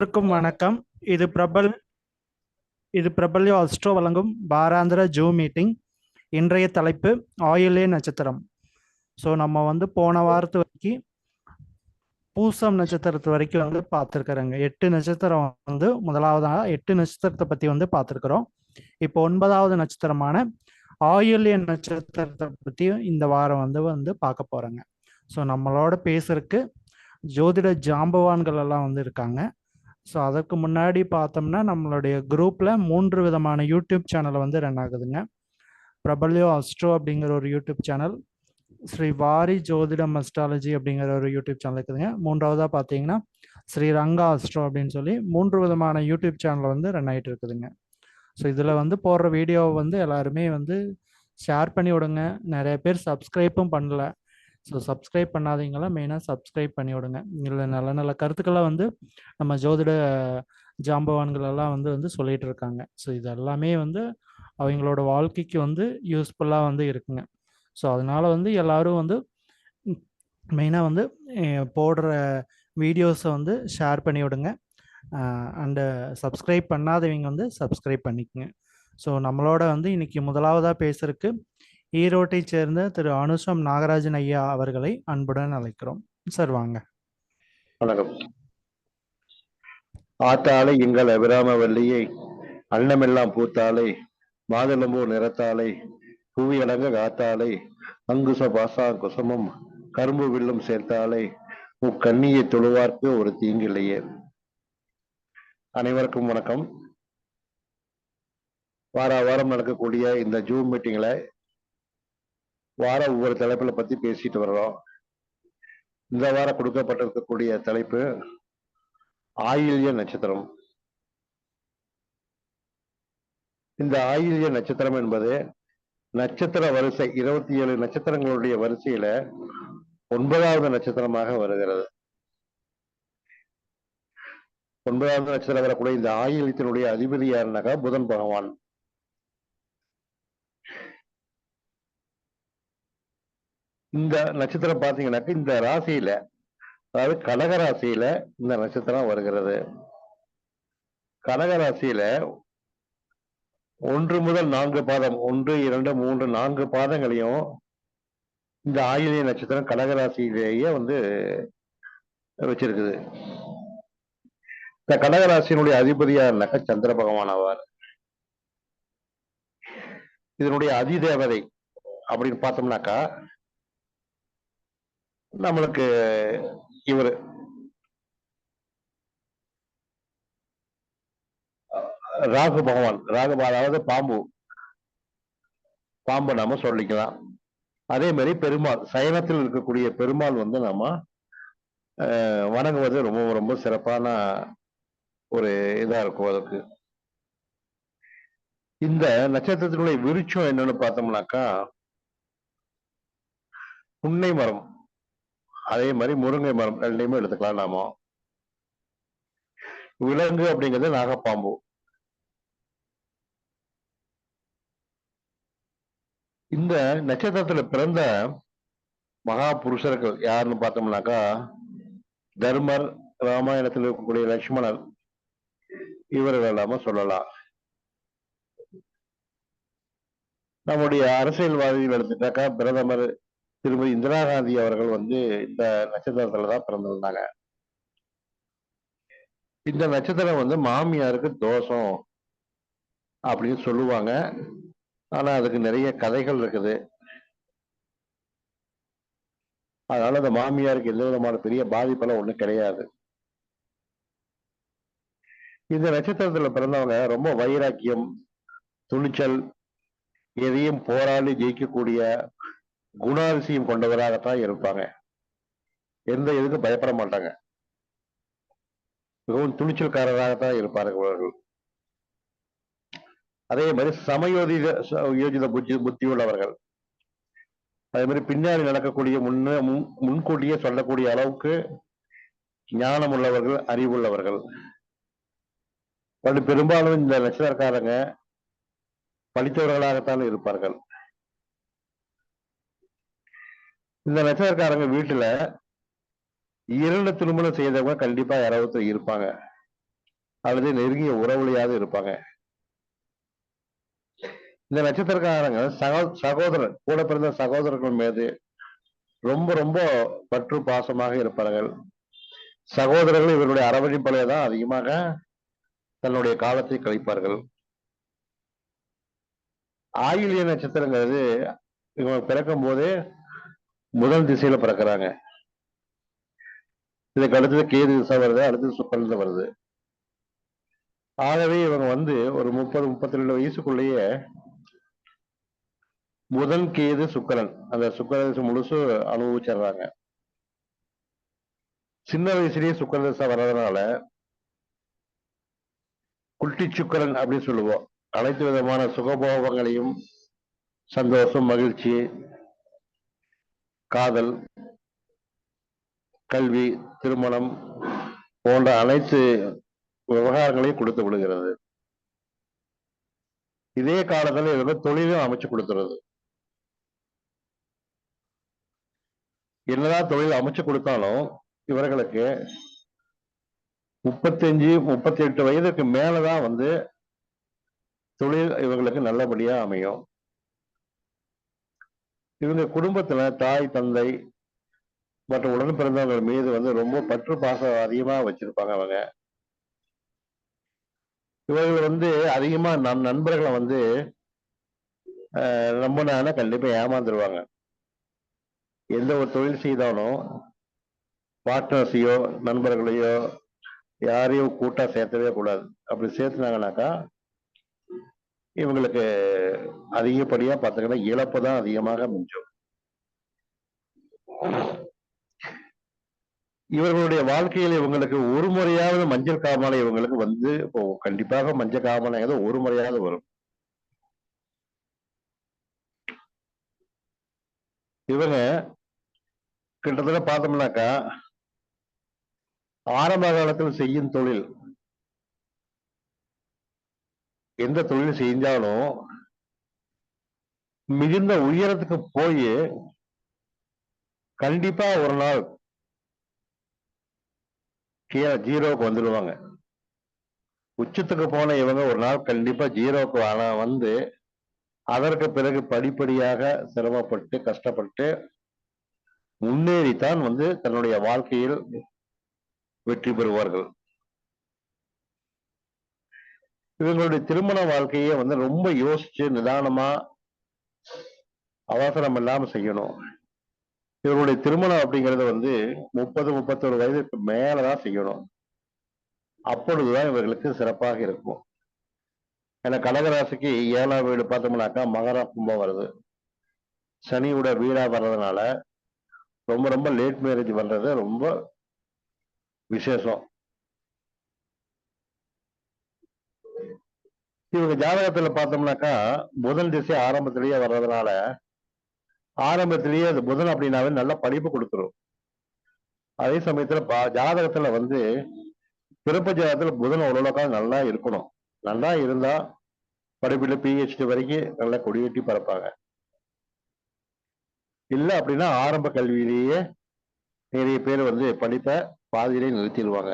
அனைவருக்கும் வணக்கம். இது பிரபல் இது பிரபல்யோ அஸ்ட்ரோ வழங்கும் வாராந்திர ஜூம் மீட்டிங். இன்றைய தலைப்பு ஆயுளே நட்சத்திரம். ஸோ நம்ம வந்து போன வாரத்து வரைக்கும் பூசம் நட்சத்திரத்து வரைக்கும் வந்து பார்த்துருக்குறோங்க. எட்டு நட்சத்திரம் வந்து முதலாவதாக எட்டு நட்சத்திரத்தை பற்றி வந்து பார்த்துருக்குறோம். இப்போ ஒன்பதாவது நட்சத்திரமான ஆயுள்ய நட்சத்திரத்தை பற்றியும் இந்த வாரம் வந்து வந்து பார்க்க போகிறோங்க ஸோ நம்மளோட பேசுறதுக்கு ஜோதிட ஜாம்பவான்கள் எல்லாம் வந்து இருக்காங்க. ஸோ அதற்கு முன்னாடி பார்த்தோம்னா நம்மளுடைய குரூப்பில் மூன்று விதமான யூடியூப் சேனல் வந்து ரன் ஆகுதுங்க. பிரபல்யோ அஸ்ட்ரோ அப்படிங்கிற ஒரு யூடியூப் சேனல் ஸ்ரீ வாரி ஜோதிடம் அஸ்ட்ராலஜி அப்படிங்கிற ஒரு யூடியூப் சேனல் இருக்குதுங்க. மூன்றாவதாக பார்த்தீங்கன்னா ஸ்ரீ ரங்கா அஸ்ட்ரோ அப்படின்னு சொல்லி மூன்று விதமான யூடியூப் சேனல் வந்து ரன் ஆகிட்டு இருக்குதுங்க. ஸோ இதில் வந்து போடுற வீடியோவை வந்து எல்லாருமே வந்து ஷேர் பண்ணி விடுங்க. நிறைய பேர் சப்ஸ்கிரைப்பும் பண்ணல. ஸோ சப்ஸ்கிரைப் பண்ணாதீங்களா? மெயினாக சப்ஸ்கிரைப் பண்ணி விடுங்க இதில் நல்ல நல்ல கருத்துக்களை வந்து நம்ம ஜோதிட ஜாம்பவான்கள் எல்லாம் வந்து வந்து சொல்லிட்டு இருக்காங்க ஸோ இது எல்லாமே வந்து அவங்களோட வாழ்க்கைக்கு வந்து யூஸ்ஃபுல்லாக வந்து இருக்குங்க. ஸோ அதனால வந்து எல்லாரும் வந்து மெயினாக வந்து போடுற வீடியோஸை வந்து ஷேர் பண்ணி விடுங்க அண்டு சப்ஸ்கிரைப் பண்ணாதவங்க வந்து சப்ஸ்கிரைப் பண்ணிக்கோங்க. ஸோ நம்மளோட வந்து இன்னைக்கு முதலாவதாக பேசுறதுக்கு ஈரோட்டை சேர்ந்த திரு. அனுஷம் நாகராஜன் ஐயா அவர்களை அன்புடன் அழைக்கிறோம். சார் வாங்க. வணக்கம். ஆத்தாலை எங்கள் அபிராம வள்ளியை அன்னமெல்லாம் பூத்தாலை மாதுளம்பூ நிறத்தாலை புவியடங்க காத்தாலை அங்குச பாசா குசமும் கரும்பு வில்லும் சேர்த்தாலை உக்கண்ணியை தொழுவார்க்கு ஒரு தீங்கில்லையே. அனைவருக்கும் வணக்கம். வார வாரம் நடக்கக்கூடிய இந்த ஜூம் மீட்டிங்ல வாரம் ஒவ்வொரு தலைப்புல பத்தி பேசிட்டு வர்றோம். இந்த வாரம் கொடுக்கப்பட்டிருக்கக்கூடிய தலைப்பு ஆயில்ய நட்சத்திரம். இந்த ஆயில்ய நட்சத்திரம் என்பது நட்சத்திர வரிசை இருபத்தி ஏழு நட்சத்திரங்களுடைய வரிசையில ஒன்பதாவது நட்சத்திரமாக வருகிறது. ஒன்பதாவது நட்சத்திரம் வரக்கூடிய இந்த ஆயில்யத்தினுடைய அதிபதி யாருனாக்கா புதன் பகவான். இந்த நட்சத்திரம் பார்த்தீங்கன்னாக்க இந்த ராசியில அதாவது கடக ராசியில இந்த நட்சத்திரம் வருகிறது. கடக ராசியில ஒன்று முதல் நான்கு பாதம் ஒன்று இரண்டு மூன்று நான்கு பாதங்களையும் இந்த ஆயுத நட்சத்திரம் கடக ராசியிலேயே வந்து வச்சிருக்குது. இந்த கடகராசியினுடைய அதிபதியாருனாக்க சந்திர பகவான் ஆவார். இதனுடைய அதிதேவதை அப்படின்னு பார்த்தோம்னாக்கா நம்மளுக்கு இவர். ராகு பகவான் ராகு அதாவது பாம்பு. பாம்பு நாம சொல்லிக்கலாம். அதே மாதிரி பெருமாள் சயனத்தில் இருக்கக்கூடிய பெருமாள் வந்து நாம அஹ், வணங்குவது ரொம்ப ரொம்ப சிறப்பான ஒரு இதா இருக்கும் அதுக்கு. இந்த நட்சத்திரத்தினுடைய விருட்சம் என்னன்னு பார்த்தோம்னாக்கா புன்னை மரம். அதே மாதிரி முருங்கை மரம் ரெண்டையுமே எடுத்துக்கலாம் நாம. விலங்கு அப்படிங்கிறது நாகப்பாம்பு. இந்த நட்சத்திரத்துல பிறந்த மகா புருஷர்கள் யாருன்னு பார்த்தோம்னாக்கா தர்மர் ராமாயணத்தில் இருக்கக்கூடிய லட்சுமணர் இவர்கள் எல்லாம சொல்லலாம். நம்முடைய அரசியல்வாதிகள் எடுத்துட்டாக்கா பிரதமர் திருமதி இந்திரா காந்தி அவர்கள் வந்து இந்த நட்சத்திரத்துல தான் பிறந்திருந்தாங்க. இந்த நட்சத்திரம் வந்து மாமியாருக்கு தோஷம் அப்படின்னு சொல்லுவாங்க. ஆனா அதுக்கு நிறைய கதைகள் இருக்குது. அதனால அந்த மாமியாருக்கு எந்த விதமான பெரிய பாதிப்பெல்லாம் ஒண்ணும் கிடையாது. இந்த நட்சத்திரத்துல பிறந்தவங்க ரொம்ப வைராக்கியம் துணிச்சல் எதையும் போராடி ஜெயிக்கக்கூடிய குணாதிசயம் கொண்டவராகத்தான் இருப்பாங்க. எந்த இதுக்கும் பயப்பட மாட்டாங்க. மிகவும் துணிச்சல்காரராகத்தான் இருப்பார்கள் அதே மாதிரி சமயோதித ச- யோஜித புத்தி புத்தி உள்ளவர்கள். அதே மாதிரி பின்னாடி நடக்கக்கூடிய முன்ன முன் முன்கூட்டியே சொல்லக்கூடிய அளவுக்கு ஞானம் உள்ளவர்கள் அறிவுள்ளவர்கள் பட் பெரும்பாலும் இந்த நட்சத்திரக்காரங்க படித்தவர்களாகத்தான் இருப்பார்கள். இந்த நட்சத்திரக்காரங்க வீட்டுல இரண்டு திருமணம் செய்தவங்க கண்டிப்பா யாராவது இருப்பாங்க. அல்லது நெருங்கிய உறவுலையாவது இருப்பாங்க. இந்த நட்சத்திரக்காரங்க சகோ சகோதரர் கூட பிறந்த சகோதரர்கள் மீது ரொம்ப ரொம்ப பற்று பாசமாக இருப்பார்கள். சகோதரர்கள் இவருடைய அரவணைப்பிலே தான் அதிகமாக தன்னுடைய காலத்தை கழிப்பார்கள். ஆயிலிய நட்சத்திரங்கிறது இவங்க பிறக்கும் போதே முதல் திசையில பிறக்கிறாங்க. இதுக்கு அடுத்தது கேது திசை வருது அடுத்தது சுக்கரன் வருது. ஆகவே இவங்க வந்து ஒரு முப்பது முப்பத்தி ரெண்டு வயசுக்குள்ளேயே புதன் கேது சுக்கரன் அந்த சுக்கர முழுசு அனுபவிச்சிடுறாங்க. சின்ன வயசுலயே சுக்கர தசை வர்றதுனால குட்டி சுக்கரன் அப்படின்னு சொல்லுவோம். அனைத்து விதமான சுகபோகங்களையும் சந்தோஷம் மகிழ்ச்சி காதல் கல்வி திருமணம் போன்ற அனைத்து விவகாரங்களையும் கொடுத்து விடுகிறது. இதே காலத்துல இவங்க தொழிலும் அமைச்சு கொடுத்துறது என்னதான் தொழில் அமைச்சு கொடுத்தாலும் இவர்களுக்கு முப்பத்தஞ்சு முப்பத்தி எட்டு வயதுக்கு மேலதான் வந்து தொழில் இவங்களுக்கு நல்லபடியா அமையும். இவங்க குடும்பத்துல தாய் தந்தை மற்ற உடன் பிறந்தவங்க மீது வந்து ரொம்ப பற்று பாசம் அதிகமா வச்சிருப்பாங்க அவங்க. இவர்கள் வந்து அதிகமா நம் நண்பர்களை வந்து ஆஹ், கண்டிப்பா ஏமாந்துருவாங்க. எந்த ஒரு தொழில் செய்தாலும் பார்ட்னர்ஸையோ நண்பர்களையோ யாரையும் கூட்டா சேர்த்தவே கூடாது. அப்படி சேர்த்துனாங்கனாக்கா இவங்களுக்கு அதிகப்படியா பார்த்தீங்கன்னா இழப்பு தான் அதிகமாக மிஞ்சும். இவர்களுடைய வாழ்க்கையில் இவங்களுக்கு ஒரு முறையாவது மஞ்சள் காமாலை இவங்களுக்கு வந்து இப்போ கண்டிப்பாக மஞ்சள் காமாலைங்கிறது ஒரு முறையாவது வரும். இவங்க கிட்டத்தட்ட பார்த்தோம்னாக்கா ஆரம்ப காலத்தில் செய்யும் தொழில் எந்த தொழில் செஞ்சாலும் மிகுந்த உயரத்துக்கு போய் கண்டிப்பா ஒரு நாள் கீழே ஜீரோவுக்கு வந்துடுவாங்க. உச்சத்துக்கு போன இவங்க ஒரு நாள் கண்டிப்பா ஜீரோவுக்கு ஆனா வந்து அதற்கு பிறகு படிப்படியாக சிரமப்பட்டு கஷ்டப்பட்டு முன்னேறித்தான் வந்து தன்னுடைய வாழ்க்கையில் வெற்றி பெறுவார்கள். இவங்களுடைய திருமண வாழ்க்கையை வந்து ரொம்ப யோசிச்சு நிதானமா அவசரம் இல்லாம செய்யணும். இவருடைய திருமணம் அப்படிங்கறது வந்து முப்பது முப்பத்தொரு வயதுக்கு மேலதான் செய்யணும். அப்பொழுதுதான் இவர்களுக்கு சிறப்பாக இருக்கும். ஏன்னா கடகராசிக்கு ஏழாம் வீடு பார்த்தோம்னாக்கா மகர கும்பம் வருது. சனியோட வீடா வர்றதுனால ரொம்ப ரொம்ப லேட் மேரேஜ் பண்றது ரொம்ப விசேஷம். இவங்க ஜாதகத்துல பார்த்தோம்னாக்கா புதன் திசை ஆரம்பத்திலேயே வர்றதுனால ஆரம்பத்திலேயே அது புதன் அப்படின்னாவே நல்ல படிப்பு கொடுத்துரும். அதே சமயத்துல ஜாதகத்துல வந்து பிறப்பு ஜாதகத்துல புதன் ஓரளவுக்கா நல்லா இருக்கணும். நல்லா இருந்தா படிப்புல பிஹெச்டி வரைக்கும் நல்லா கொடியேட்டி பறப்பாங்க. இல்லை அப்படின்னா ஆரம்ப கல்வியிலேயே நிறைய பேர் வந்து படிப்பை பாதியிலே நிறுத்திடுவாங்க.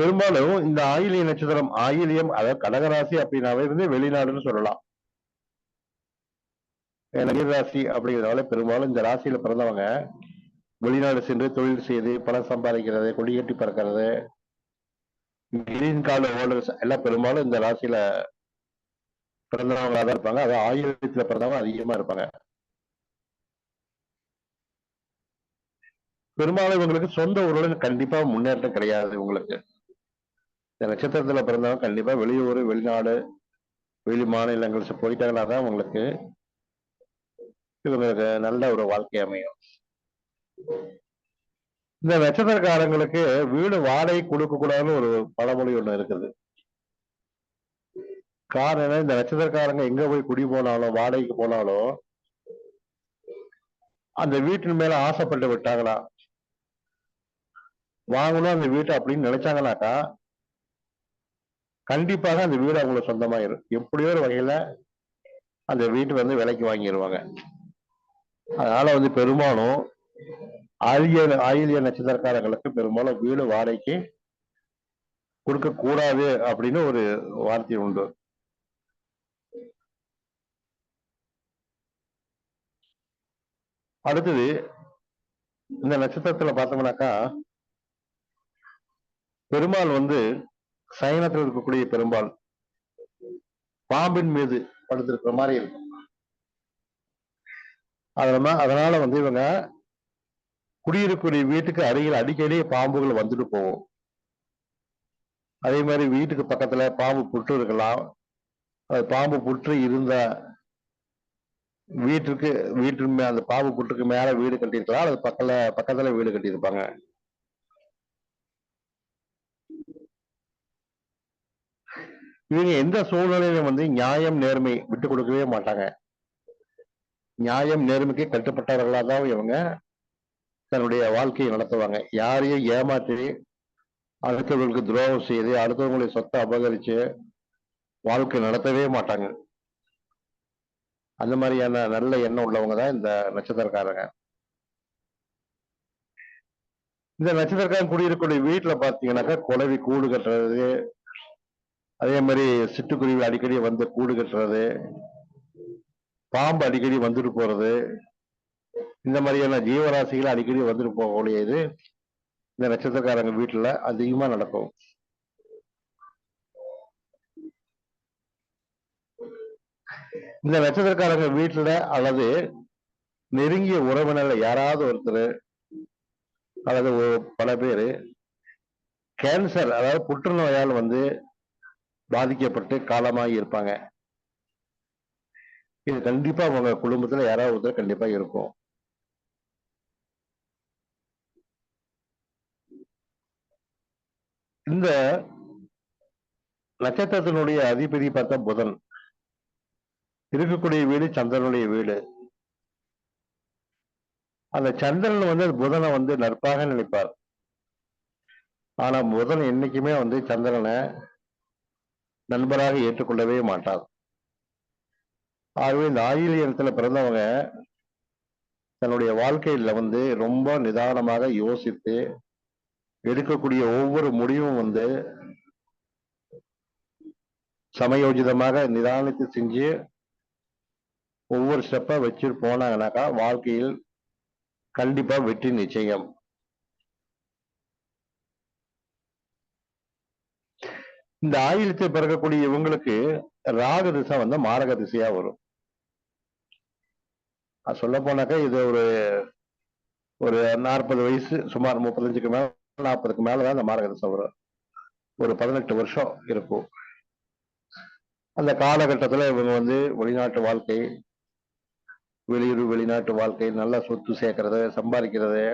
பெரும்பாலும் இந்த ஆயிலிய நட்சத்திரம் ஆயிலியம் அதாவது கடகராசி அப்படின்னாவே வந்து வெளிநாடுன்னு சொல்லலாம். ஏன்னா ராசி அப்படிங்கிறதால பெரும்பாலும் இந்த ராசியில பிறந்தவங்க வெளிநாடு சென்று தொழில் செய்து பணம் சம்பாதிக்கிறது கொடியேற்றி பறக்கிறது கிரீன் கார்டு ஹோல்டர்ஸ் எல்லாம் பெரும்பாலும் இந்த ராசியில பிறந்தவங்களா தான் இருப்பாங்க. அது ஆயுதத்துல பிறந்தவங்க அதிகமா இருப்பாங்க. பெரும்பாலும் இவங்களுக்கு சொந்த ஊருடன் கண்டிப்பா முன்னேற்றம் கிடையாது உங்களுக்கு இந்த நட்சத்திரத்துல பிறந்தவங்க கண்டிப்பா வெளியூர் வெளிநாடு வெளி மாநிலங்கள் போயிட்டாங்கன்னா தான் உங்களுக்கு இவங்களுக்கு நல்ல ஒரு வாழ்க்கை அமையும். இந்த நட்சத்திரக்காரங்களுக்கு வீடு வாடகை கொடுக்க கூடாதுன்னு ஒரு பழமொழி ஒண்ணு இருக்குது. காரணம் இந்த நட்சத்திரக்காரங்க எங்க போய் குடி போனாலும் வாடகைக்கு போனாலும் அந்த வீட்டின் மேல ஆசைப்பட்டு விட்டாங்களா? வாங்கணும் அந்த வீட்டை அப்படின்னு நினைச்சாங்கனாக்கா கண்டிப்பாக அந்த வீடு அவங்களுக்கு சொந்தமாயிரும் எப்படியோ ஒரு வகையில அந்த வீட்டு வந்து விலைக்கு வாங்கிடுவாங்க அதனால வந்து பெரும்பாலும் ஆயிலிய ஆயிலிய நட்சத்திரக்காரங்களுக்கு பெரும்பாலும் வீடு வாடகைக்கு கொடுக்க கூடாது அப்படின்னு ஒரு வார்த்தை உண்டு. அடுத்தது இந்த நட்சத்திரத்துல பார்த்தோம்னாக்கா பெருமாள் வந்து சயனத்தில் இருக்கக்கூடிய பெரும்பால் பாம்பின் மீது படுத்திருக்கிற மாதிரி இருக்கும். அதனால அதனால வந்து இவங்க குடியிருக்கக்கூடிய வீட்டுக்கு அருகில் அடிக்கடி பாம்புகள் வந்துட்டு போகும். அதே மாதிரி வீட்டுக்கு பக்கத்துல பாம்பு புற்று இருக்கலாம். அது பாம்பு புற்று இருந்த வீட்டுக்கு வீட்டு மே- அந்த பாம்பு புற்றுக்கு மேல வீடு கட்டியிருக்கலாம். அது பக்கத்துல பக்கத்துல வீடு கட்டியிருப்பாங்க. இவங்க எந்த சூழ்நிலையிலும் வந்து நியாயம் நேர்மை விட்டு கொடுக்கவே மாட்டாங்க. நியாயம் நேர்மைக்கு கட்டுப்பட்டவர்களாக தான் இவங்க தன்னுடைய வாழ்க்கையை நடத்துவாங்க. யாரையும் ஏமாற்றி அடுத்தவர்களுக்கு துரோகம் செய்து அடுத்தவங்களுடைய சொத்தை அபகரிச்சு வாழ்க்கை நடத்தவே மாட்டாங்க. அந்த மாதிரியான நல்ல எண்ணம் உள்ளவங்க தான் இந்த நட்சத்திரக்காரங்க. இந்த நட்சத்திரக்காரன் குடியிருக்கக்கூடிய வீட்டில் பாத்தீங்கன்னாக்கா குலவி கூடு கட்டுறது அதே மாதிரி சிட்டுக்குருவி அடிக்கடி வந்து கூடு கட்டுறது பாம்பு அடிக்கடி வந்துட்டு போறது இந்த மாதிரியான ஜீவராசிகள் அடிக்கடி வந்துட்டு போகக்கூடிய இது இந்த நட்சத்திரக்காரங்க வீட்டுல அதிகமா நடக்கும். இந்த நட்சத்திரக்காரங்க வீட்டுல அல்லது நெருங்கிய உறவினர்ல யாராவது ஒருத்தர் அல்லது பல பேரு கேன்சர் அதாவது புற்றுநோயால் வந்து பாதிக்கப்பட்டு காலமாக இருப்பாங்க. இது கண்டிப்பா உங்க குடும்பத்துல யாராவது ஒருத்தர் கண்டிப்பா இருக்கும். இந்த நட்சத்திரத்தினுடைய அதிபதி பார்த்தா புதன். இருக்கக்கூடிய வீடு சந்திரனுடைய வீடு. அந்த சந்திரன் வந்து புதனை வந்து நட்பாக நினைப்பார். ஆனா புதன் என்னைக்குமே வந்து சந்திரனை நண்பராக ஏற்றுக்கொள்ளவே மாட்டார். ஆகவே இந்த ஆயிலியத்துல பிறந்தவங்க தன்னுடைய வாழ்க்கையில வந்து ரொம்ப நிதானமாக யோசித்து எடுக்கக்கூடிய ஒவ்வொரு முடிவும் வந்து சமயோஜிதமாக நிதானித்து செஞ்சு ஒவ்வொரு ஸ்டெப்பா வச்சு போனாங்கனாக்கா வாழ்க்கையில் கண்டிப்பா வெற்றி நிச்சயம். இந்த ஆயுதத்தை பிறக்கக்கூடிய இவங்களுக்கு ராக திசை வந்து மாரக திசையா வரும். சொல்ல போனாக்கா இது ஒரு ஒரு நாற்பது வயசு சுமார் முப்பத்தஞ்சுக்கு மேல நாற்பதுக்கு மேலதான் அந்த மாரக திசை வரும். ஒரு பதினெட்டு வருஷம் இருக்கும். அந்த காலகட்டத்துல இவங்க வந்து வெளிநாட்டு வாழ்க்கை வெளியூர் வெளிநாட்டு வாழ்க்கை நல்லா சொத்து சேர்க்கறது சம்பாதிக்கிறது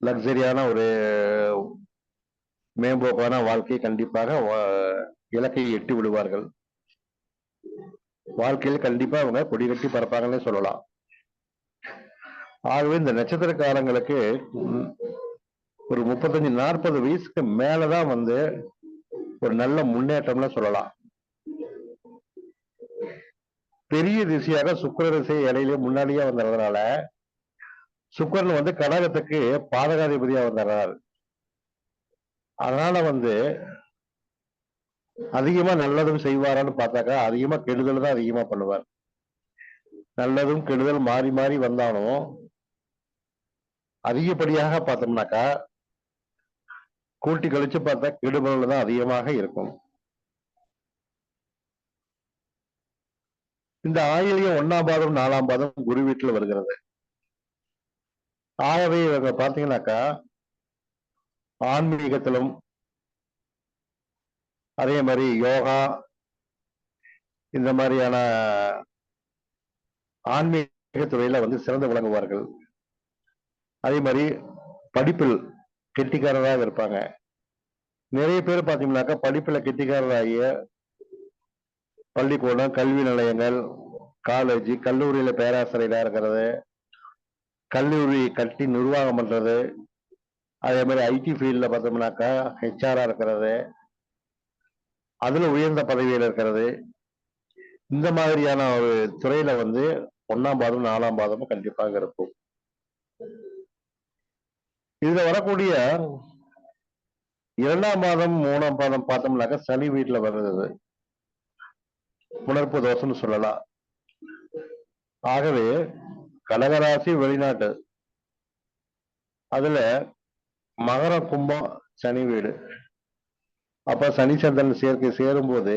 லக்ஸரியான ஒரு மேம்போக்கான வாழ்க்கை கண்டிப்பாக வா- எட்டி விடுவார்கள். வாழ்க்கையில் கண்டிப்பா அவங்க கொடி கட்டி பறப்பாங்கன்னு சொல்லலாம். ஆகவே இந்த நட்சத்திரக்காரங்களுக்கு ஒரு முப்பத்தஞ்சு நாற்பது வயசுக்கு மேலதான் வந்து ஒரு நல்ல முன்னேற்றம்னு சொல்லலாம். பெரிய திசையாக சுக்கர திசை இடையில முன்னாடியே வந்ததுனால சுக்கரன் வந்து கடகத்துக்கு பாதகாதிபதியா வந்தார் அதனால வந்து அதிகமா நல்லதும் செய்வாரான்னு பார்த்தாக்கா அதிகமா கெடுதல் தான் அதிகமா பண்ணுவார். நல்லதும் கெடுதல் மாறி மாறி வந்தாலும் அதிகப்படியாக பார்த்தோம்னாக்கா கூட்டி கழிச்சு பார்த்தா கெடுபல் தான் அதிகமாக இருக்கும். இந்த ஆயிலையும் ஒன்னாம் பாதம் நாலாம் பாதம் குரு வீட்டுல வருகிறது. ஆகவே இவங்க பாத்தீங்கன்னாக்கா ஆன்மீகத்திலும் அதே மாதிரி யோகா இந்த மாதிரியான ஆன்மீக துறையில வந்து சிறந்து விளங்குவார்கள். அதே மாதிரி படிப்பில் கெட்டிக்காரராக இருப்பாங்க. நிறைய பேர் பாத்தீங்கன்னாக்கா படிப்புல கெட்டிக்காரராகிய பள்ளிக்கூடம் கல்வி நிலையங்கள் காலேஜ் கல்லூரியில பேராசிரியரா இருக்கிறது கல்லூரி கட்டி நிர்வாகம் பண்றது அதே மாதிரி ஐடி ஃபீல்டில் பார்த்தோம்னாக்கா ஹெச்ஆராக இருக்கிறது. அதுல உயர்ந்த பதவியில் இருக்கிறது. இந்த மாதிரியான ஒரு துறையில வந்து ஒன்றாம் பாதம் நாலாம் பாதமும் கண்டிப்பாக இருக்கும். இதுல வரக்கூடிய இரண்டாம் பாதம் மூணாம் பாதம் பார்த்தோம்னாக்க சனி வீட்டுல வருது உணர்ப்பு தோசைன்னு சொல்லலாம். ஆகவே கடகராசி வெளிநாட்டு. அதுல மகர கும்பம் சனி வீடு. அப்ப சனி சந்திரன் சேர்க்கை சேரும்போது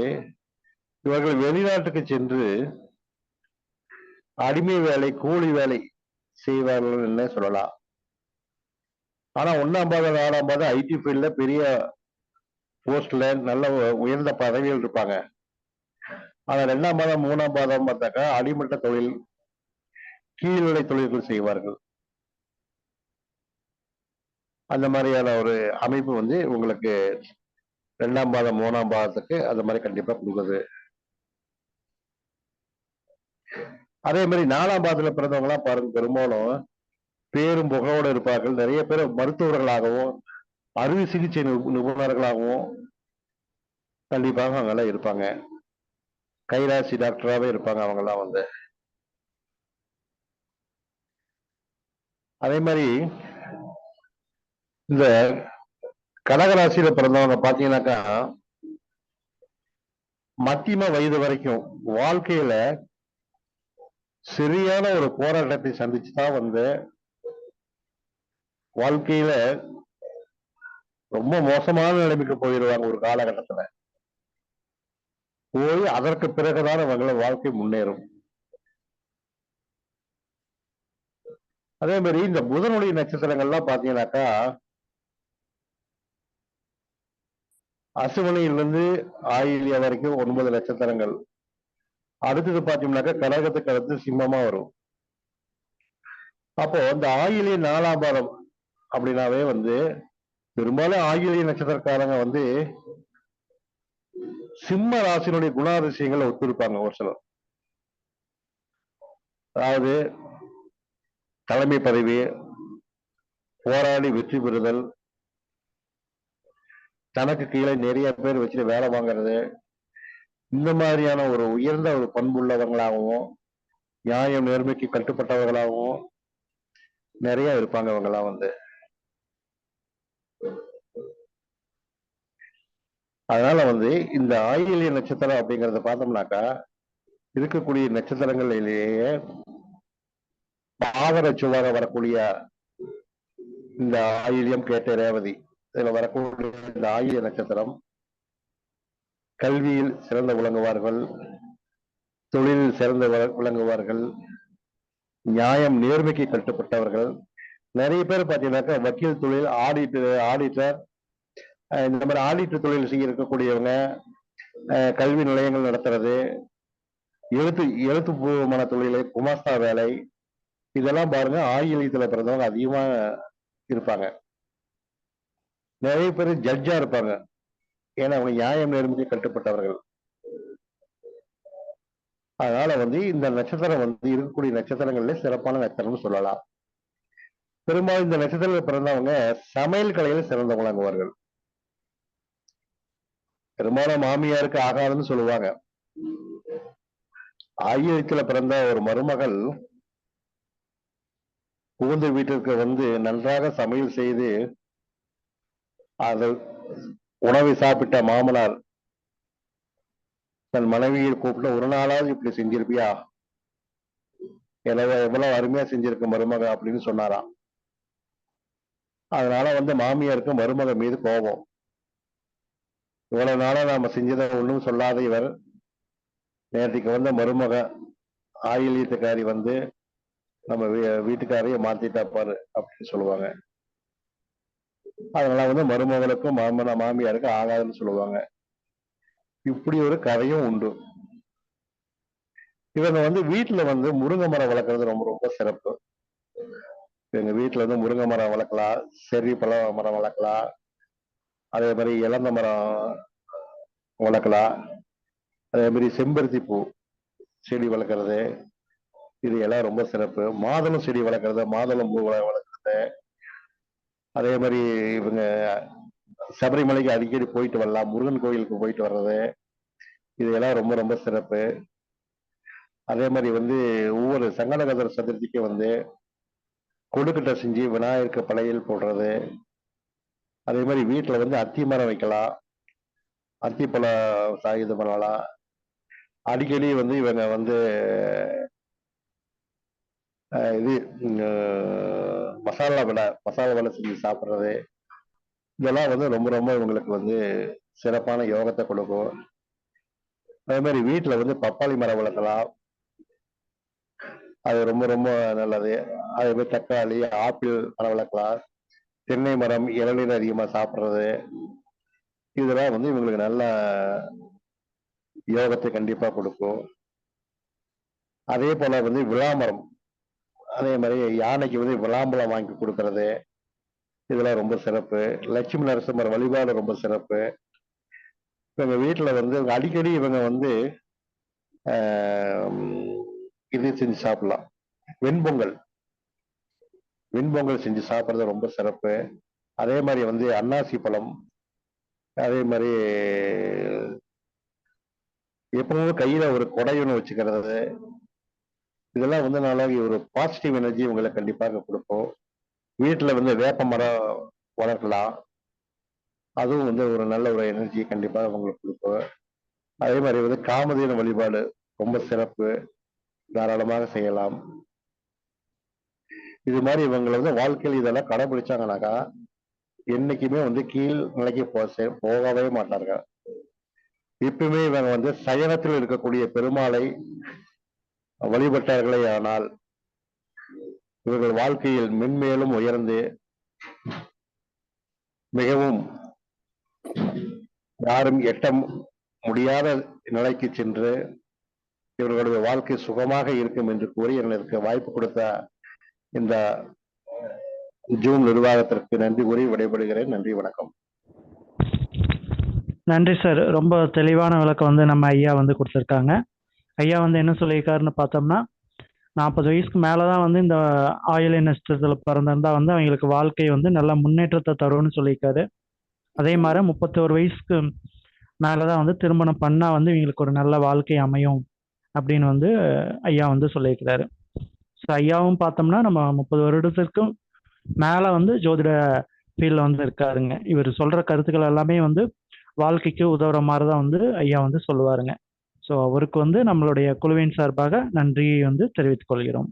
இவர்கள் வெளிநாட்டுக்கு சென்று அடிமை வேலை கூலி வேலை செய்வார்கள் என்ன சொல்லலாம். ஆனா ஒன்னாம் பாதம் நாலாம் பாதம் ஐடி ஃபீல்ட்ல பெரிய போஸ்ட்ல நல்ல உயர்ந்த பதவிகள் இருப்பாங்க. ஆனா ரெண்டாம் பாதம் மூணாம் பாதம் பார்த்தாக்கா அடிமட்ட தொழில் கீழ்நிலை தொழில்கள் செய்வார்கள். அந்த மாதிரியான ஒரு அமைப்பு வந்து உங்களுக்கு ரெண்டாம் பாதம் மூணாம் பாதத்துக்கு அந்த மாதிரி கண்டிப்பா கொடுக்குது. அதே மாதிரி நாலாம் பாதத்துல பிறந்தவங்க எல்லாம் பாருங்க பெரும்பாலும் பேரும் புகழோடு இருப்பார்கள். நிறைய பேர் மருத்துவர்களாகவும் அறுவை சிகிச்சை நிபுணர்களாகவும் கண்டிப்பாக அவங்கெல்லாம் இருப்பாங்க. கைராசி டாக்டராகவே இருப்பாங்க அவங்கெல்லாம் வந்து. அதே மாதிரி இந்த கடகராசியில பிறந்தவங்க பாத்தீங்கன்னாக்கா மத்தியம வயது வரைக்கும் வாழ்க்கையில சரியான ஒரு போராட்டத்தை சந்திச்சு தான் வந்து வாழ்க்கையில ரொம்ப மோசமான நிலைமைக்கு போயிடுவாங்க ஒரு காலகட்டத்துல. போய் அதற்கு பிறகுதான் அவங்கள வாழ்க்கை முன்னேறும். அதே மாதிரி இந்த புதனுடைய நட்சத்திரங்கள்லாம் பாத்தீங்கன்னாக்கா அசுவனையிலிருந்து ஆயிலியா வரைக்கும் ஒன்பது நட்சத்திரங்கள். அடுத்தது பார்த்தீங்கன்னாக்கா கடகத்துக்கு அடுத்து சிம்மமா வரும். அப்போ இந்த ஆயிலிய நாலாம் பாதம் அப்படின்னாவே வந்து பெரும்பாலும் ஆயிலிய நட்சத்திரக்காரங்க வந்து சிம்ம ராசினுடைய குணாதிசயங்களை ஒத்திருப்பாங்க ஒரு சிலர். அதாவது தலைமை பதவி போராடி வெற்றி பெறுதல் தனக்கு கீழே நிறைய பேர் வச்சுட்டு வேலை வாங்குறது இந்த மாதிரியான ஒரு உயர்ந்த ஒரு பண்புள்ளவங்களாகவும் நியாயம் நேர்மைக்கு கட்டுப்பட்டவர்களாகவும் நிறைய இருப்பாங்க அவங்கெல்லாம் வந்து. அதனால வந்து இந்த ஆயிலிய நட்சத்திரம் அப்படிங்கறத பார்த்தோம்னாக்கா இருக்கக்கூடிய நட்சத்திரங்களிலேயே பாகர சுவாக வரக்கூடிய இந்த ஆயிலியம் கேட்ட ரேவதி. இதுல வரக்கூடிய இந்த ஆயுத நட்சத்திரம் கல்வியில் சிறந்த விளங்குவார்கள் தொழிலில் சிறந்த விளங்குவார்கள் நியாயம் நேர்மைக்கு கட்டுப்பட்டவர்கள். நிறைய பேர் பார்த்தீங்கன்னாக்கா வக்கீல் தொழில் ஆடிட்டர் ஆடிட்டர் இந்த மாதிரி ஆடிட்டர் தொழில் செய்ய இருக்கக்கூடியவங்க கல்வி நிலையங்கள் நடத்துறது எழுத்து எழுத்துப்பூர்வமான தொழிலை குமாஸ்தா வேலை இதெல்லாம் பாருங்க ஆங்கிலத்துல பிறந்தவங்க அதிகமா இருப்பாங்க. நிறைய பேர் ஜட்ஜா இருப்பாங்க. ஏன்னா அவங்க நியாயம் நேர்மைக்கு கட்டுப்பட்டவர்கள். அதனால வந்து இந்த நட்சத்திரம் வந்து இருக்கக்கூடிய நட்சத்திரங்கள்ல சிறப்பான நட்சத்திரம்னு சொல்லலாம். பெரும்பாலும் இந்த நட்சத்திரத்தில் பிறந்தவங்க சமையல் கலையில் சிறந்து விளங்குவார்கள். பெரும்பாலும் மாமியாருக்கு ஆகாதுன்னு சொல்லுவாங்க. ஆயிரத்துல பிறந்த ஒரு மருமகள் புகுந்த வீட்டிற்கு வந்து நன்றாக சமையல் செய்து அது உணவை சாப்பிட்ட மாமனார் தன் மனைவியை கூப்பிட்டு ஒரு நாளாவது இப்படி செஞ்சிருப்பியா? எனவே எவ்வளவு அருமையா செஞ்சிருக்க மருமக? அப்படின்னு சொன்னாராம். அதனால வந்து மாமியாருக்கு மருமக மீது கோபம். இவ்வளவு நாளா நாம செஞ்சதை ஒண்ணும் சொல்லாத இவர். நேற்றுக்கு வந்த மருமக ஆயிலியத்துக்காரி வந்து நம்ம வீட்டுக்காரையே மாத்திட்டா பாரு அப்படின்னு சொல்லுவாங்க. அதனால வந்து மருமகளுக்கும் மாமன மாமியாருக்கும் ஆகாதுன்னு சொல்லுவாங்க. இப்படி ஒரு கதையும் உண்டு. இவங்க வந்து வீட்டுல வந்து முருங்கை மரம் வளர்க்கறது ரொம்ப ரொம்ப சிறப்பு. எங்க வீட்டுல வந்து முருங்கை மரம் வளர்க்கலாம் செரி பழ மரம் வளர்க்கலாம் அதே மாதிரி இளந்த மரம் வளர்க்கலாம். அதே மாதிரி செம்பருத்தி பூ செடி வளர்க்கறது இது எல்லாம் ரொம்ப சிறப்பு. மாதுளம் செடி வளர்க்கறது மாதுளம் பூ வளர்க்கறது. அதே மாதிரி இவங்க சபரிமலைக்கு அடிக்கடி போயிட்டு வரலாம் முருகன் கோயிலுக்கு போயிட்டு வர்றது இதெல்லாம் ரொம்ப ரொம்ப சிறப்பு. அதே மாதிரி வந்து ஒவ்வொரு சங்கடகதர் சதுர்த்திக்கு வந்து கொடுக்கட்டை செஞ்சு விநாயகருக்கு படையல் போடுறது. அதே மாதிரி வீட்டில் வந்து அத்தி மரம் வைக்கலாம் அத்திப்பழம் சாயுத பண்ணலாம். அடிக்கடி வந்து இவங்க வந்து இது மசாலா வடை மசாலா வடை செஞ்சு சாப்பிட்றது. இதெல்லாம் வந்து ரொம்ப ரொம்ப இவங்களுக்கு வந்து சிறப்பான யோகத்தை கொடுக்கும். அதே மாதிரி வீட்டில் வந்து பப்பாளி மரம் வளர்க்கலாம். அது ரொம்ப ரொம்ப நல்லது. அதே மாதிரி தக்காளி ஆப்பிள் மரம் வளர்க்கலாம். தென்னை மரம் இளநீர் அதிகமாக சாப்பிட்றது. இதெல்லாம் வந்து இவங்களுக்கு நல்ல யோகத்தை கண்டிப்பாக கொடுக்கும். அதே போல் வந்து விளாமரம் அதே மாதிரி யானைக்கு வந்து விளாம்பழம் வாங்கி கொடுக்கறது. இதெல்லாம் ரொம்ப சிறப்பு. லட்சுமி நரசிம்மர் வழிபாடு ரொம்ப சிறப்பு. இவங்க வீட்டில் வந்து இவங்க அடிக்கடி இவங்க வந்து இது செஞ்சு சாப்பிடலாம். வெண்பொங்கல். வெண்பொங்கல் செஞ்சு சாப்பிட்றது ரொம்ப சிறப்பு. அதே மாதிரி வந்து அன்னாசி பழம். அதே மாதிரி எப்பவும் கையில ஒரு கொடையொன்று வச்சுக்கிறது. இதெல்லாம் வந்து நல்லா ஒரு பாசிட்டிவ் எனர்ஜி உங்களை கண்டிப்பாக கொடுக்கும். வீட்டில் வந்து வேப்ப மரம் வளர்க்கலாம். அதுவும் வந்து ஒரு நல்ல ஒரு எனர்ஜி கண்டிப்பாக உங்களுக்கு கொடுக்கும். அதே மாதிரி வந்து காமதேனு வழிபாடு ரொம்ப சிறப்பு. தாராளமாக செய்யலாம். இது மாதிரி இவங்களை வந்து வாழ்க்கையில் இதெல்லாம் கடைபிடிச்சாங்கனாக்கா என்னைக்குமே வந்து கீழ் நிலைக்கு போ செ- போகவே மாட்டார்கள். இப்பவுமே இவங்க வந்து சயனத்தில் இருக்கக்கூடிய பெருமாளை வழிபட்டார்களே ஆனால் இவர்கள் வாழ்க்கையில் மென்மேலும் உயர்ந்து மிகவும் யாரும் எட்ட முடியாத நிலைக்கு சென்று இவர்களுடைய வாழ்க்கை சுகமாக இருக்கும் என்று கூறி எங்களுக்கு வாய்ப்பு கொடுத்த இந்த ஜூன் நிர்வாகத்திற்கு நன்றி கூறி விடைபெறுகிறேன். நன்றி வணக்கம். நன்றி சார். ரொம்ப தெளிவான விளக்கம் வந்து நம்ம ஐயா வந்து கொடுத்துருக்காங்க. ஐயா வந்து என்ன சொல்லியிருக்காருன்னு பார்த்தோம்னா நாற்பது வயசுக்கு மேலே தான் வந்து இந்த ஆயுளை நஷ்டத்தில் பிறந்திருந்தா வந்து அவங்களுக்கு வாழ்க்கை வந்து நல்ல முன்னேற்றத்தை தரும்னு சொல்லியிருக்காரு. அதே மாதிரி முப்பத்தோரு வயசுக்கு மேலே தான் வந்து திருமணம் பண்ணால் வந்து இவங்களுக்கு ஒரு நல்ல வாழ்க்கை அமையும் அப்படின்னு வந்து ஐயா வந்து சொல்லியிருக்கிறாரு. ஸோ ஐயாவும் பார்த்தோம்னா நம்ம முப்பது வருடத்திற்கும் மேலே வந்து ஜோதிட ஃபீல்டில் வந்து இருக்காருங்க. இவர் சொல்கிற கருத்துக்கள் எல்லாமே வந்து வாழ்க்கைக்கு உதவுற மாதிரி தான் வந்து ஐயா வந்து சொல்லுவாருங்க. ஸோ அவருக்கு வந்து நம்மளுடைய குழுவின் சார்பாக நன்றியை வந்து தெரிவித்துக் கொள்கிறோம்.